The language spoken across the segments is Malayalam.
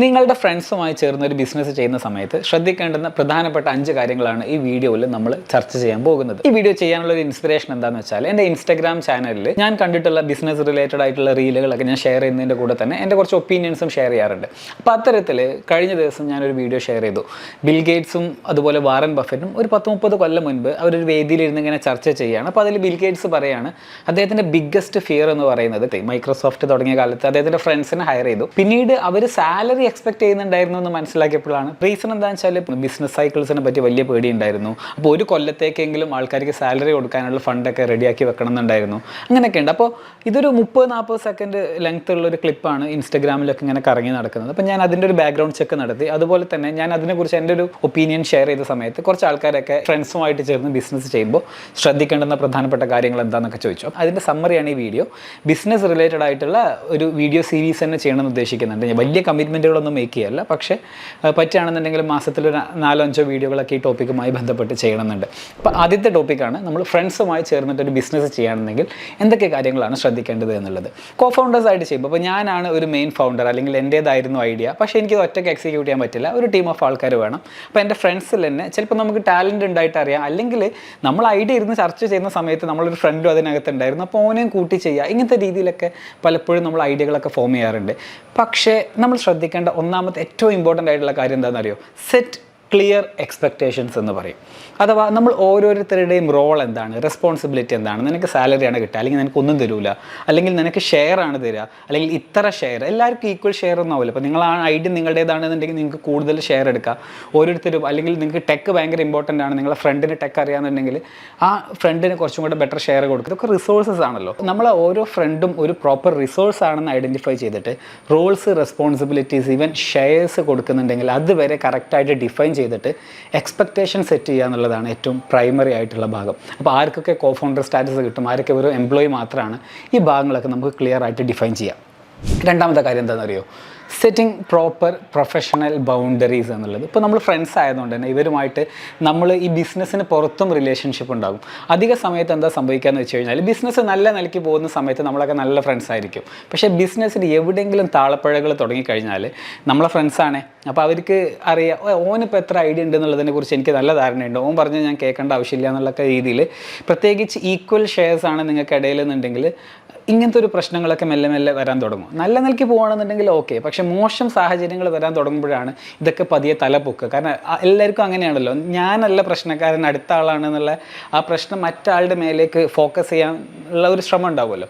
നിങ്ങളുടെ ഫ്രണ്ട്സുമായി ചേർന്ന് ഒരു ബിസിനസ് ചെയ്യുന്ന സമയത്ത് ശ്രദ്ധിക്കേണ്ടുന്ന പ്രധാനപ്പെട്ട അഞ്ച് കാര്യങ്ങളാണ് ഈ വീഡിയോയിൽ നമ്മൾ ചർച്ച ചെയ്യാൻ പോകുന്നത്. ഈ വീഡിയോ ചെയ്യാനുള്ള ഒരു ഇൻസ്പിറേഷൻ എന്താണെന്ന് വെച്ചാൽ എന്റെ ഇൻസ്റ്റാഗ്രാം ചാനലിൽ ഞാൻ കണ്ടിട്ടുള്ള ബിസിനസ് റിലേറ്റഡ് ആയിട്ടുള്ള റീലുകളൊക്കെ ഞാൻ ഷെയർ ചെയ്യുന്നതിന്റെ കൂടെ തന്നെ എന്റെ കുറച്ച് ഒപ്പീനിയൻസും ഷെയർ ചെയ്യാറുണ്ട്. അപ്പോൾ അത്തരത്തിൽ കഴിഞ്ഞ ദിവസം ഞാനൊരു വീഡിയോ ഷെയർ ചെയ്തു. ബിൽ ഗേറ്റ്സും അതുപോലെ വാറൻ ബഫറ്റും ഒരു പത്ത് മുപ്പത് കൊല്ലം മുൻപ് അവരൊരു വേദിയിലിരുന്ന് ഇങ്ങനെ ചർച്ച ചെയ്യുകയാണ്. അപ്പോൾ അതിൽ ബിൽ ഗേറ്റ്സ് പറയാണ് അദ്ദേഹത്തിന്റെ ബിഗ്ഗസ്റ്റ് ഫിയർ എന്ന് പറയുന്നത് മൈക്രോസോഫ്റ്റ് തുടങ്ങിയ കാലത്ത് അദ്ദേഹത്തിന്റെ ഫ്രണ്ട്സിനെ ഹയർ ചെയ്തു. പിന്നീട് അവർ സാലറി എക്സ്പെക്ട് ചെയ്യുന്നുണ്ടായിരുന്നു എന്ന് മനസ്സിലാക്കിയപ്പോഴാണ്. റീസൺ എന്താണെന്ന് വെച്ചാൽ ബിസിനസ് സൈക്കിൾസിനെ പറ്റി വലിയ പേടി ഉണ്ടായിരുന്നു അപ്പോൾ ഒരു കൊല്ലത്തേക്കെങ്കിലും ആൾക്കാർക്ക് സാലറി കൊടുക്കാനുള്ള ഫണ്ടൊക്കെ റെഡിയാക്കി വെക്കണം എന്നുണ്ടായിരുന്നു അങ്ങനെയൊക്കെ ഉണ്ട് അപ്പോൾ ഇതൊരു മുപ്പത് നാൽപ്പത് സെക്കൻഡ് ലെങ്ത് ഉള്ള ഒരു ക്ലിപ്പാണ് ഇൻസ്റ്റഗ്രാമിലൊക്കെ ഇങ്ങനെ കറങ്ങി നടക്കുന്നത്. അപ്പോൾ ഞാൻ അതിന്റെ ഒരു ബാക്ക്ഗ്രൗണ്ട് ചെക്ക് നടത്തി. അതുപോലെ തന്നെ ഞാൻ അതിനെക്കുറിച്ച് എന്റെ ഒരു ഒപ്പീനിയൻ ഷെയർ ചെയ്ത സമയത്ത് കുറച്ച് ആൾക്കാരൊക്കെ ഫ്രണ്ട്സുമായിട്ട് ചേർന്ന് ബിസിനസ് ചെയ്യുമ്പോൾ ശ്രദ്ധിക്കേണ്ടുന്ന പ്രധാനപ്പെട്ട കാര്യങ്ങൾ എന്താണെന്നൊക്കെ ചോദിച്ചു. അതിന്റെ സമ്മറിയാണ് ഈ വീഡിയോ ബിസിനസ് റിലേറ്റഡ് ആയിട്ടുള്ള ഒരു വീഡിയോ സീരീസ് തന്നെ ചെയ്യണമെന്ന് ഉദ്ദേശിക്കുന്നുണ്ട്. വലിയ വലിയ കമ്മിറ്റ്മെന്റുകളൊന്നും മേക്ക് ചെയ്യല്ല. പക്ഷേ പറ്റുകയാണെന്നുണ്ടെങ്കിൽ മാസത്തിൽ ഒരു നാലോ അഞ്ചോ വീഡിയോകളൊക്കെ ഈ ടോപ്പിക്കുമായി ബന്ധപ്പെട്ട് ചെയ്യണമെന്നുണ്ട്. അപ്പോൾ ആദ്യത്തെ ടോപ്പിക്കാണ് നമ്മൾ ഫ്രണ്ട്സുമായി ചേർന്നിട്ട് ഒരു ബിസിനസ് ചെയ്യുകയാണെങ്കിൽ എന്തൊക്കെ കാര്യങ്ങളാണ് ശ്രദ്ധിക്കേണ്ടത് എന്നുള്ളത്. കോ ഫൗണ്ടേഴ്സ് ആയിട്ട് ചെയ്യുമ്പോൾ അപ്പോൾ ഞാനാണ് ഒരു മെയിൻ ഫൗണ്ടർ അല്ലെങ്കിൽ എന്റേതായിരുന്നു ഐഡിയ പക്ഷേ എനിക്ക് ഒറ്റയ്ക്ക് എക്സിക്യൂട്ട് ചെയ്യാൻ പറ്റില്ല. ഒരു ടീം ഓഫ് ആൾക്കാർ വേണം. അപ്പോൾ എന്റെ ഫ്രണ്ട്സിൽ തന്നെ ചിലപ്പോൾ നമുക്ക് ടാലന്റ് ഉണ്ടായിട്ട് അറിയാം. അല്ലെങ്കിൽ നമ്മൾ ഐഡിയ ഇരുന്ന് ചർച്ച ചെയ്യുന്ന സമയത്ത് നമ്മളൊരു ഫ്രണ്ടും അതിനകത്ത് ഉണ്ടായിരുന്നു. അപ്പോൾ ഓനെയും കൂട്ടി ചെയ്യുക. ഇങ്ങനത്തെ രീതിയിലൊക്കെ പലപ്പോഴും നമ്മൾ ഐഡിയകളൊക്കെ ഫോം ചെയ്യാറുണ്ട്. പക്ഷേ നമ്മൾ ശ്രദ്ധിക്കേണ്ട ഒന്നാമത്തെ ഏറ്റവും ഇമ്പോർട്ടന്റ് ആയിട്ടുള്ള കാര്യം എന്താണെന്നറിയോ? സെറ്റ് ക്ലിയർ എക്സ്പെക്റ്റേഷൻസ് എന്ന് പറയും. അഥവാ നമ്മൾ ഓരോരുത്തരുടെയും റോൾ എന്താണ് റെസ്പോൺസിബിലിറ്റി എന്താണ് നിനക്ക് സാലറിയാണ് കിട്ടുക അല്ലെങ്കിൽ നിനക്ക് ഒന്നും തരൂല അല്ലെങ്കിൽ നിനക്ക് ഷെയർ ആണ് തരിക അല്ലെങ്കിൽ ഇത്ര ഷെയർ എല്ലാവർക്കും ഈക്വൽ ഷെയർ ഒന്നും ആവില്ല. അപ്പോൾ നിങ്ങൾ ആ ഐഡിയ നിങ്ങളുടേതാണെന്നുണ്ടെങ്കിൽ നിങ്ങൾക്ക് കൂടുതൽ ഷെയർ എടുക്കാം. ഓരോരുത്തരും അല്ലെങ്കിൽ നിങ്ങൾക്ക് ടെക്ക് ഭയങ്കര ഇമ്പോർട്ടന്റ് ആണ് നിങ്ങളെ ഫ്രണ്ടിന് ടെക്ക് അറിയാമെന്നുണ്ടെങ്കിൽ ആ ഫ്രണ്ടിന് കുറച്ചും കൂടെ ബെറ്റർ ഷെയർ കൊടുക്കുക. ഇതൊക്കെ റിസോഴ്സസ് ആണല്ലോ. നമ്മൾ ഓരോ ഫ്രണ്ടും ഒരു പ്രോപ്പർ റിസോഴ്സ് ആണെന്ന് ഐഡന്റിഫൈ ചെയ്തിട്ട് റോൾസ് റെസ്പോൺസിബിലിറ്റീസ് ഈവൻ ഷെയർസ് കൊടുക്കുന്നുണ്ടെങ്കിൽ അതുവരെ കറക്റ്റായിട്ട് ഡിഫൈൻ ചെയ്തിട്ട് എക്സ്പെക്റ്റേഷൻ സെറ്റ് ചെയ്യുക എന്നുള്ളതാണ് ഏറ്റവും പ്രൈമറി ആയിട്ടുള്ള ഭാഗം. അപ്പോൾ ആർക്കൊക്കെ കോ ഫൗണ്ടർ സ്റ്റാറ്റസ് കിട്ടും ആരൊക്കെ ഒരു എംപ്ലോയി മാത്രമാണ് ഈ ഭാഗങ്ങളൊക്കെ നമുക്ക് ക്ലിയർ ആയിട്ട് ഡിഫൈൻ ചെയ്യാം. രണ്ടാമത്തെ കാര്യം എന്താണെന്നറിയോ? സെറ്റിംഗ് പ്രോപ്പർ പ്രൊഫഷണൽ ബൗണ്ടറീസ് എന്നുള്ളത്. ഇപ്പോൾ നമ്മൾ ഫ്രണ്ട്സ് ആയതുകൊണ്ട് തന്നെ ഇവരുമായിട്ട് നമ്മൾ ഈ ബിസിനസ്സിന് പുറത്തും റിലേഷൻഷിപ്പ് ഉണ്ടാകും. അധിക സമയത്ത് എന്താ സംഭവിക്കുകയെന്ന് വെച്ച് കഴിഞ്ഞാൽ ബിസിനസ് നല്ല നിലയ്ക്ക് പോകുന്ന സമയത്ത് നമ്മളൊക്കെ നല്ല ഫ്രണ്ട്സ് ആയിരിക്കും. പക്ഷേ ബിസിനസ്സിൽ എവിടെയെങ്കിലും താളപ്പഴകൾ തുടങ്ങിക്കഴിഞ്ഞാൽ നമ്മളെ ഫ്രണ്ട്സാണ് അപ്പോൾ അവർക്ക് അറിയാം "ഓ, ഓനിപ്പോൾ എത്ര ഐഡിയ ഉണ്ടെന്നുള്ളതിനെ കുറിച്ച് എനിക്ക് നല്ല ധാരണയുണ്ട്. ഓൻ പറഞ്ഞ് ഞാൻ കേൾക്കേണ്ട ആവശ്യമില്ല എന്നുള്ള രീതിയിൽ പ്രത്യേകിച്ച് ഈക്വൽ ഷെയർസ് ആണ് നിങ്ങൾക്ക് ഇടയിൽ എന്നുണ്ടെങ്കിൽ ഇങ്ങനത്തെ ഒരു പ്രശ്നങ്ങളൊക്കെ മെല്ലെ മെല്ലെ വരാൻ തുടങ്ങും. നല്ല നിലയ്ക്ക് പോകുകയാണെന്നുണ്ടെങ്കിൽ ഓക്കെ പക്ഷേ മോശം സാഹചര്യങ്ങൾ വരാൻ തുടങ്ങുമ്പോഴാണ് ഇതൊക്കെ പതിയെ തല പൊക്കുക. കാരണം എല്ലാവർക്കും അങ്ങനെയാണല്ലോ. ഞാനല്ല പ്രശ്നക്കാരൻ അടുത്ത ആളാണെന്നുള്ള ആ പ്രശ്നം മറ്റാളുടെ മേലേക്ക് ഫോക്കസ് ചെയ്യാനുള്ള ഒരു ശ്രമം ഉണ്ടാവുമല്ലോ.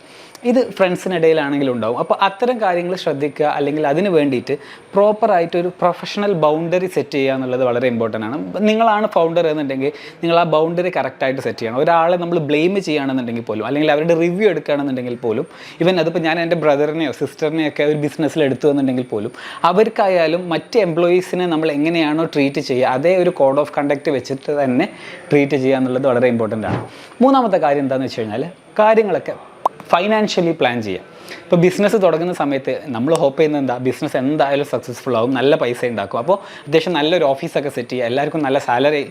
ഇത് ഫ്രണ്ട്സിനിടയിലാണെങ്കിലും ഉണ്ടാവും. അപ്പോൾ അത്തരം കാര്യങ്ങൾ ശ്രദ്ധിക്കുക അല്ലെങ്കിൽ അതിന് വേണ്ടിയിട്ട് പ്രോപ്പറായിട്ട് ഒരു പ്രൊഫഷണൽ ബൗണ്ടറി സെറ്റ് ചെയ്യുക എന്നുള്ളത് വളരെ ഇമ്പോർട്ടന്റ് ആണ്. നിങ്ങളാണ് ഫൗണ്ടർ എന്നുണ്ടെങ്കിൽ നിങ്ങൾ ആ ബൗണ്ടറി കറക്റ്റായിട്ട് സെറ്റ് ചെയ്യണം. ഒരാളെ നമ്മൾ ബ്ലെയിം ചെയ്യുകയാണെന്നുണ്ടെങ്കിൽ പോലും അല്ലെങ്കിൽ അവരുടെ റിവ്യൂ എടുക്കുകയാണെന്നുണ്ടെങ്കിൽ പോലും ഇവൻ അതിപ്പോൾ ഞാൻ എന്റെ ബ്രദറിനെയോ സിസ്റ്ററിനെയോ ഒക്കെ ഒരു ബിസിനസ്സിൽ എടുത്തു എന്നുണ്ടെങ്കിൽ പോലും അവർക്കായാലും മറ്റ് എംപ്ലോയീസിനെ നമ്മൾ എങ്ങനെയാണോ ട്രീറ്റ് ചെയ്യുക അതേ ഒരു കോഡ് ഓഫ് കണ്ടക്ട് വെച്ചിട്ട് തന്നെ ട്രീറ്റ് ചെയ്യുക എന്നുള്ളത് വളരെ ഇമ്പോർട്ടന്റ് ആണ്. മൂന്നാമത്തെ കാര്യം എന്താണെന്ന് വെച്ച് കഴിഞ്ഞാൽ കാര്യങ്ങളൊക്കെ ഫൈനാൻഷ്യലി പ്ലാൻ ചെയ്യുക ഇപ്പോൾ ബിസിനസ് തുടങ്ങുന്ന സമയത്ത് നമ്മൾ ഹോപ്പ് ചെയ്യുന്നത് എന്താ? ബിസിനസ് എന്തായാലും സക്സസ്ഫുൾ ആവും നല്ല പൈസ ഉണ്ടാക്കും. അപ്പോൾ അത്യാവശ്യം നല്ലൊരു ഓഫീസൊക്കെ സെറ്റ് ചെയ്യുക എല്ലാവർക്കും നല്ല സാലറി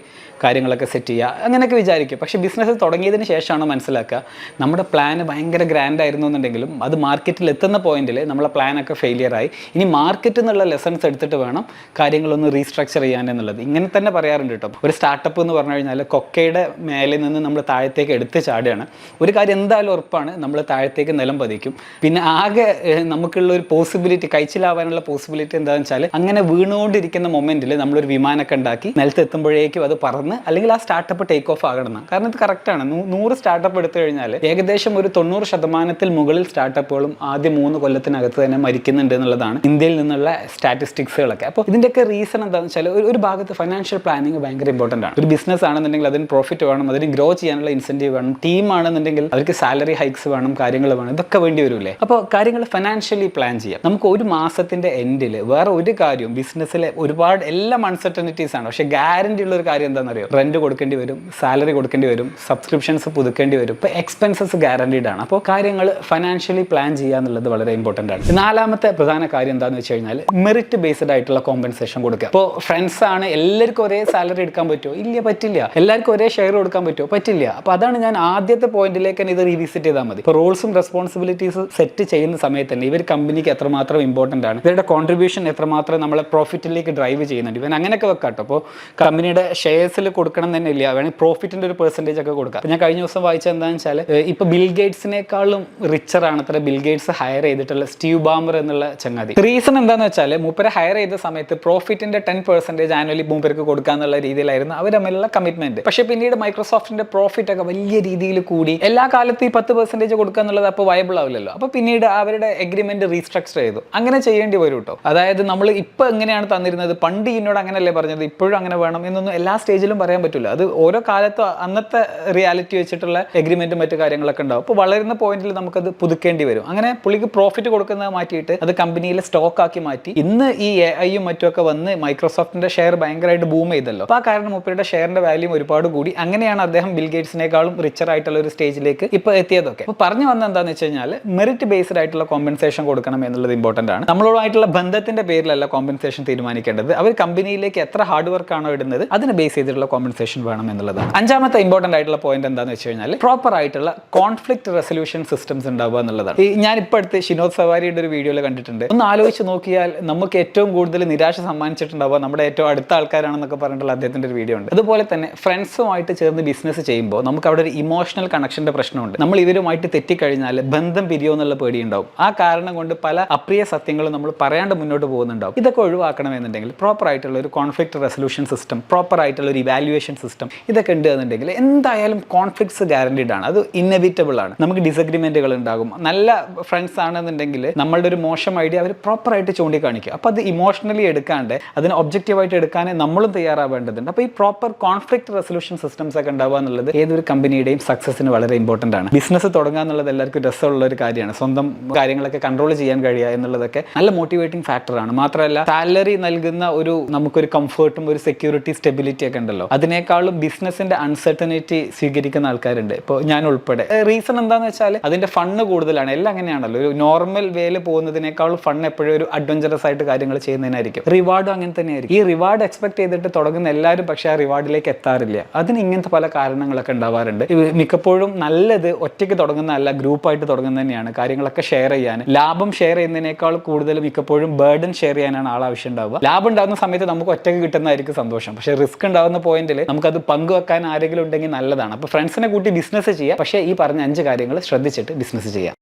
കാര്യങ്ങളൊക്കെ സെറ്റ് ചെയ്യുക അങ്ങനെയൊക്കെ വിചാരിക്കും. പക്ഷേ ബിസിനസ് തുടങ്ങിയതിന് ശേഷമാണ് മനസ്സിലാക്കുക നമ്മുടെ പ്ലാന് ഭയങ്കര ഗ്രാൻഡ് ആയിരുന്നു എന്നുണ്ടെങ്കിലും അത് മാർക്കറ്റിൽ എത്തുന്ന പോയിന്റിൽ നമ്മളെ പ്ലാനൊക്കെ ഫെയിലിയറായി ഇനി മാർക്കറ്റിൽ നിന്നുള്ള ലെസൺസ് എടുത്തിട്ട് വേണം കാര്യങ്ങളൊന്ന് റീസ്ട്രക്ചർ ചെയ്യാൻ എന്നുള്ളത്. ഇങ്ങനെ തന്നെ പറയാറുണ്ട് കേട്ടോ. ഒരു സ്റ്റാർട്ടപ്പ് എന്ന് പറഞ്ഞു കഴിഞ്ഞാൽ കൊക്കയുടെ മേലെ നിന്ന് നമ്മൾ താഴത്തേക്ക് എടുത്ത് ചാടുകയാണ്. ഒരു കാര്യം എന്തായാലും ഉറപ്പാണ് നമ്മൾ താഴത്തേക്ക് നിലം പതിക്കും. പിന്നെ ആകെ നമുക്കുള്ള ഒരു പോസിബിലിറ്റി കഴിച്ചിലാവാനുള്ള പോസിബിലിറ്റി എന്താണെന്ന് വെച്ചാൽ അങ്ങനെ വീണുകൊണ്ടിരിക്കുന്ന മൊമെന്റിൽ നമ്മളൊരു വിമാനമൊക്കെ ഉണ്ടാക്കി നിലത്ത് എത്തുമ്പോഴേക്കും അത് പറന്ന് അല്ലെങ്കിൽ ആ സ്റ്റാർട്ടപ്പ് ടേക്ക് ഓഫ് ആകണം കാരണം ഇത് കറക്റ്റാണ് നൂറ് സ്റ്റാർട്ടപ്പ് എടുത്തു കഴിഞ്ഞാൽ ഏകദേശം ഒരു തൊണ്ണൂറ് ശതമാനത്തിൽ മുകളിൽ സ്റ്റാർട്ടപ്പുകളും ആദ്യ മൂന്ന് കൊല്ലത്തിനകത്ത് തന്നെ മരിക്കുന്നുണ്ട് എന്നുള്ളതാണ് ഇന്ത്യയിൽ നിന്നുള്ള സ്റ്റാറ്റിസ്റ്റിക്സുകളൊക്കെ അപ്പോൾ ഇതിന്റെയൊക്കെ റീസൺ എന്താണെന്ന് വെച്ചാൽ ഒരു- ഭാഗത്ത് ഫൈനാൻഷ്യൽ പ്ലാനിങ് ഭയങ്കര ഇമ്പോർട്ടന്റ് ആണ്. ഒരു ബിസിനസ് ആണെന്നുണ്ടെങ്കിൽ അതിന് പ്രോഫിറ്റ് വേണം അതിന് ഗ്രോ ചെയ്യാനുള്ള ഇൻസെന്റീവ് വേണം ടീം ആണെന്നുണ്ടെങ്കിൽ അവർക്ക് സാലറി ഹൈക്സ് വേണം കാര്യങ്ങൾ വേണം ഇതൊക്കെ വേണ്ടി വരില്ലേ? അപ്പോൾ കാര്യങ്ങൾ ഫൈനാൻഷ്യലി പ്ലാൻ ചെയ്യാം. നമുക്ക് ഒരു മാസത്തിന്റെ എൻഡിൽ വേറെ ഒരു കാര്യവും ബിസിനസ്സിലെ ഒരുപാട് എല്ലാം അൺസർട്ടനിറ്റീസ് ആണ്. പക്ഷേ ഗ്യാരണ്ടി ഉള്ള ഒരു കാര്യം എന്താണെന്നറിയോ? റെന്റ് കൊടുക്കേണ്ടി വരും സാലറി കൊടുക്കേണ്ടി വരും സബ്സ്ക്രിപ്ഷൻസ് പുതുക്കേണ്ടി വരും. ഇപ്പോൾ എക്സ്പെൻസസ് ഗ്യാരണ്ടീഡ് ആണ്. അപ്പോൾ കാര്യങ്ങൾ ഫൈനാൻഷ്യലി പ്ലാൻ ചെയ്യുക എന്നുള്ളത് വളരെ ഇമ്പോർട്ടന്റ് ആണ്. നാലാമത്തെ പ്രധാന കാര്യം എന്താണെന്ന് വെച്ച് കഴിഞ്ഞാൽ മെറിറ്റ് ബേസ്ഡ് ആയിട്ടുള്ള കോമ്പൻസേഷൻ കൊടുക്കുക. ഇപ്പോൾ ഫ്രണ്ട്സ് ആണ് എല്ലാവർക്കും ഒരേ സാലറി എടുക്കാൻ പറ്റുമോ? ഇല്ല പറ്റില്ല. എല്ലാവർക്കും ഒരേ ഷെയർ കൊടുക്കാൻ പറ്റുമോ? പറ്റില്ല. അപ്പോൾ അതാണ് ഞാൻ ആദ്യത്തെ പോയിന്റിലേക്ക് ഇത് റീവിസിറ്റ് ചെയ്താൽ മതി. ഇപ്പോൾ റോൾസും റെസ്പോൺസിബിലിറ്റീസ് സെറ്റ് ഇൻവെസ്റ്റ് ചെയ്യുന്ന സമയത്ത് തന്നെ ഇവർ കമ്പനിക്ക് എത്രമാത്രം ഇമ്പോർട്ടന്റ് ആണ്. ഇവരുടെ കോൺട്രിബ്യൂഷൻ എത്രമാത്രം നമ്മളെ പ്രോഫിറ്റിലേക്ക് ഡ്രൈവ് ചെയ്യുന്നുണ്ട്. ഇവൻ അങ്ങനെയൊക്കെ വെക്കാട്ടോ. അപ്പോൾ കമ്പനിയുടെ ഷെയർസിൽ കൊടുക്കണം തന്നെ ഇല്ല. വേണമെങ്കിൽ പ്രോഫിറ്റിന്റെ ഒരു പെർസെന്റേജ് ഒക്കെ കൊടുക്കാം. ഞാൻ കഴിഞ്ഞ ദിവസം വായിച്ചത് എന്താണെന്ന് വെച്ചാൽ ഇപ്പോൾ ബിൽ ഗേറ്റ്സിനേക്കാളും റിച്ചർ ആണ് അത്ര ബിൽ ഗേറ്റ്സ് ഹയർ ചെയ്തിട്ടുള്ള സ്റ്റീവ് ബാമർ എന്നുള്ള ചങ്ങാതി. റീസൺ എന്താണെന്ന് വെച്ചാൽ മൂപ്പരെ ഹയർ ചെയ്ത സമയത്ത് പ്രോഫിറ്റിന്റെ ടെൻ പെർസെന്റേജ് ആനുവലി മൂപ്പർക്ക് കൊടുക്കാന്നുള്ള രീതിയിലായിരുന്നു അവർ തമ്മിലുള്ള കമ്മിറ്റ്മെന്റ് പക്ഷേ പിന്നീട് മൈക്രോസോഫ്റ്റിന്റെ പ്രോഫിറ്റ് ഒക്കെ വലിയ രീതിയിൽ കൂടി എല്ലാ കാലത്തും ഈ പത്ത് പെർസെന്റേജ് കൊടുക്കുക എന്നുള്ളത് അപ്പോൾ വയബിൾ ആവില്ലല്ലോ. അപ്പോൾ പിന്നീട് അവരുടെ എഗ്രിമെന്റ് റീസ്ട്രക്ചർ ചെയ്തു. അങ്ങനെ ചെയ്യേണ്ടി വരും കേട്ടോ അതായത് നമ്മൾ ഇപ്പോൾ എങ്ങനെയാണ് തന്നിരുന്നത്? പണ്ട് എന്നോട് അങ്ങനെയല്ലേ പറഞ്ഞത്? ഇപ്പോഴും അങ്ങനെ വേണം എന്നൊന്നും എല്ലാ സ്റ്റേജിലും പറയാൻ പറ്റില്ല അത് ഓരോ കാലത്തും അന്നത്തെ റിയാലിറ്റി വെച്ചിട്ടുള്ള എഗ്രിമെന്റും മറ്റു കാര്യങ്ങളൊക്കെ ഉണ്ടാവും. അപ്പോൾ വളരുന്ന പോയിന്റിൽ നമുക്കത് പുതുക്കേണ്ടി വരും. അങ്ങനെ പുള്ളിക്ക് പ്രോഫിറ്റ് കൊടുക്കുന്നത് മാറ്റിയിട്ട് അത് കമ്പനിയിലെ സ്റ്റോക്ക് ആക്കി മാറ്റി. ഇന്ന് ഈ എ ഐയും മറ്റുമൊക്കെ വന്ന് മൈക്രോസോഫ്റ്റിന്റെ ഷെയർ ഭയങ്കരമായിട്ട് ബൂം ചെയ്തല്ലോ. അപ്പോൾ ആ കാരണം മുപ്പരുടെ ഷെയറിന്റെ വാല്യൂ ഒരുപാട് കൂടി. അങ്ങനെയാണ് അദ്ദേഹം ബിൽ ഗേറ്റ്സിനേക്കാളും റിച്ചർ ആയിട്ടുള്ള ഒരു സ്റ്റേജിലേക്ക് ഇപ്പോൾ എത്തിയതൊക്കെ. അപ്പോൾ പറഞ്ഞു വന്ന എന്താണെന്ന് വെച്ച് കഴിഞ്ഞാൽ മെറിറ്റ് ബേസ്ഡ് ആയിട്ടുള്ള കോമ്പൻസേഷൻ കൊടുക്കണം എന്നുള്ളത് ഇമ്പോർട്ടന്റ് ആണ്. നമ്മളോടായിട്ടുള്ള ബന്ധത്തിന്റെ പേരിലല്ല കോമ്പൻസേഷൻ തീരുമാനിക്കേണ്ടത്. അവർ കമ്പനിയിലേക്ക് എത്ര ഹാർഡ് വർക്ക് ആണോ ഇടുന്നത് അതിനെ ബേസ് ചെയ്തിട്ടുള്ള കോമ്പൻസേഷൻ വേണം എന്നുള്ളതാണ്. അഞ്ചാമത്തെ ഇമ്പോർട്ടന്റ് ആയിട്ടുള്ള പോയിന്റ് എന്താണെന്ന് വെച്ച് കഴിഞ്ഞാൽ പ്രോപ്പർ ആയിട്ടുള്ള കോൺഫ്ലിക്ട് റെസൊല്യൂഷൻ സിസ്റ്റംസ് ഉണ്ടാവുക എന്നുള്ളതാണ്. ഈ ഞാൻ ഇപ്പോൾ അടുത്ത് ഷിനോദ് സവാരിയുടെ ഒരു വീഡിയോയിൽ കണ്ടിട്ടുണ്ട്. ഒന്ന് ആലോചിച്ച് നോക്കിയാൽ നമുക്ക് ഏറ്റവും കൂടുതൽ നിരാശ സമ്മാനിച്ചിട്ടുണ്ടാവുക നമ്മുടെ ഏറ്റവും അടുത്ത ആൾക്കാരാണെന്നൊക്കെ പറഞ്ഞിട്ടുള്ള അദ്ദേഹത്തിന്റെ ഒരു വീഡിയോ ഉണ്ട്. അതുപോലെ തന്നെ ഫ്രണ്ട്സുമായിട്ട് ചേർന്ന് ബിസിനസ് ചെയ്യുമ്പോൾ നമുക്ക് അവിടെ ഒരു ഇമോഷണൽ കണക്ഷന്റെ പ്രശ്നമുണ്ട്. നമ്മൾ ഇവരുമായിട്ട് തെറ്റിക്കഴിഞ്ഞാൽ ബന്ധം പിരിയോ എന്നുള്ള പേടിയുണ്ടാവും. ആ കാരണം കൊണ്ട് പല അപ്രിയ സത്യങ്ങളും നമ്മൾ പറയാണ്ട് മുന്നോട്ട് പോകുന്നുണ്ടാവും. ഇതൊക്കെ ഒഴിവാക്കണമെന്നുണ്ടെങ്കിൽ പ്രോപ്പർ ആയിട്ടുള്ള ഒരു കോൺഫ്ലിക്ട് റെസൊല്യൂഷൻ സിസ്റ്റം പ്രോപ്പർ ആയിട്ടുള്ള ഒരു ഇവാലുവേഷൻ സിസ്റ്റം ഇതൊക്കെ ഉണ്ട് എന്നുണ്ടെങ്കിൽ എന്തായാലും കോൺഫ്ലിക്ട്സ് ഗ്യാരണ്ടീഡ് ആണ്. അത് ഇന്നവിറ്റബിൾ ആണ്. നമുക്ക് ഡിസഗ്രിമെന്റുകൾ ഉണ്ടാകും. നല്ല ഫ്രണ്ട്സ് ആണെന്നുണ്ടെങ്കിൽ നമ്മളുടെ ഒരു മോശം ഐഡിയ അവർ പ്രോപ്പർ പ്രോപ്പറായിട്ട് ചൂണ്ടിക്കാണിക്കും. അപ്പോൾ അത് ഇമോഷണലി എടുക്കാണ്ട് അതിനെ ഒബ്ജക്റ്റീവായിട്ട് എടുക്കാനേ നമ്മളും തയ്യാറാവേണ്ടതുണ്ട്. അപ്പോൾ ഈ പ്രോപ്പർ കോൺഫ്ലിക്ട് റെസൊല്യൂഷൻ സിസ്റ്റംസ് ഒക്കെ ഉണ്ടാവുക എന്നുള്ളത് ഏതൊരു കമ്പനിയുടെയും സക്സസിന് വളരെ ഇമ്പോർട്ടന്റ് ആണ്. ബിസിനസ് തുടങ്ങുക എന്നുള്ളത് എല്ലാവർക്കും രസമുള്ള ഒരു കാര്യമാണ്. സ്വന്തം കാര്യങ്ങളൊക്കെ കൺട്രോൾ ചെയ്യാൻ കഴിയുക എന്നുള്ളതൊക്കെ നല്ല മോട്ടിവേറ്റിംഗ് ഫാക്ടറാണ് മാത്രമല്ല സാലറി നൽകുന്ന ഒരു നമുക്കൊരു കംഫർട്ടും ഒരു സെക്യൂരിറ്റി സ്റ്റെബിലിറ്റി ഒക്കെ ഉണ്ടല്ലോ. അതിനേക്കാളും ബിസിനസിന്റെ അൺസർട്ടനിറ്റി സ്വീകരിക്കുന്ന ആൾക്കാരുണ്ട്. ഇപ്പോൾ ഞാൻ ഉൾപ്പെടെ. റീസൺ എന്താണെന്ന് വെച്ചാൽ അതിന്റെ ഫണ്ണ് കൂടുതലാണ്. എല്ലാം അങ്ങനെയാണല്ലോ. ഒരു നോർമൽ വേയിൽ പോകുന്നതിനേക്കാളും ഫൺ എപ്പോഴും ഒരു അഡ്വഞ്ചറസ് ആയിട്ട് കാര്യങ്ങൾ ചെയ്യുന്നതിനായിരിക്കും. റിവാർഡും അങ്ങനെ തന്നെയായിരിക്കും. ഈ റിവാർഡ് എക്സ്പെക്ട് ചെയ്തിട്ട് തുടങ്ങുന്ന എല്ലാവരും പക്ഷേ ആ റിവാർഡിലേക്ക് എത്താറില്ല. അതിന് ഇങ്ങനത്തെ പല കാരണങ്ങളൊക്കെ ഉണ്ടാവാറുണ്ട്. മിക്കപ്പോഴും നല്ലത് ഒറ്റയ്ക്ക് തുടങ്ങുന്നതല്ല ഗ്രൂപ്പായിട്ട് തുടങ്ങുന്ന തന്നെയാണ് കാര്യങ്ങളൊക്കെ ഷെയർ ചെയ്യാൻ. ലാഭം ഷെയർ ചെയ്യുന്നതിനേക്കാൾ കൂടുതൽ മിക്കപ്പോഴും ബേർഡൻ ഷെയർ ചെയ്യാനാണ് ആൾ ആവശ്യം ഉണ്ടാവുക ലാഭം ഉണ്ടാകുന്ന സമയത്ത് നമുക്ക് ഒറ്റയ്ക്ക് കിട്ടുന്നതായിരിക്കും സന്തോഷം. പക്ഷേ റിസ്ക് ഉണ്ടാകുന്ന പോയിന്റിൽ നമുക്കത് പങ്കുവെക്കാൻ ആരെങ്കിലും ഉണ്ടെങ്കിൽ നല്ലതാണ്. അപ്പോൾ ഫ്രണ്ട്സിനെ കൂട്ടി ബിസിനസ് ചെയ്യുക പക്ഷേ ഈ പറഞ്ഞ അഞ്ച് കാര്യങ്ങൾ ശ്രദ്ധിച്ചിട്ട് ബിസിനസ് ചെയ്യുക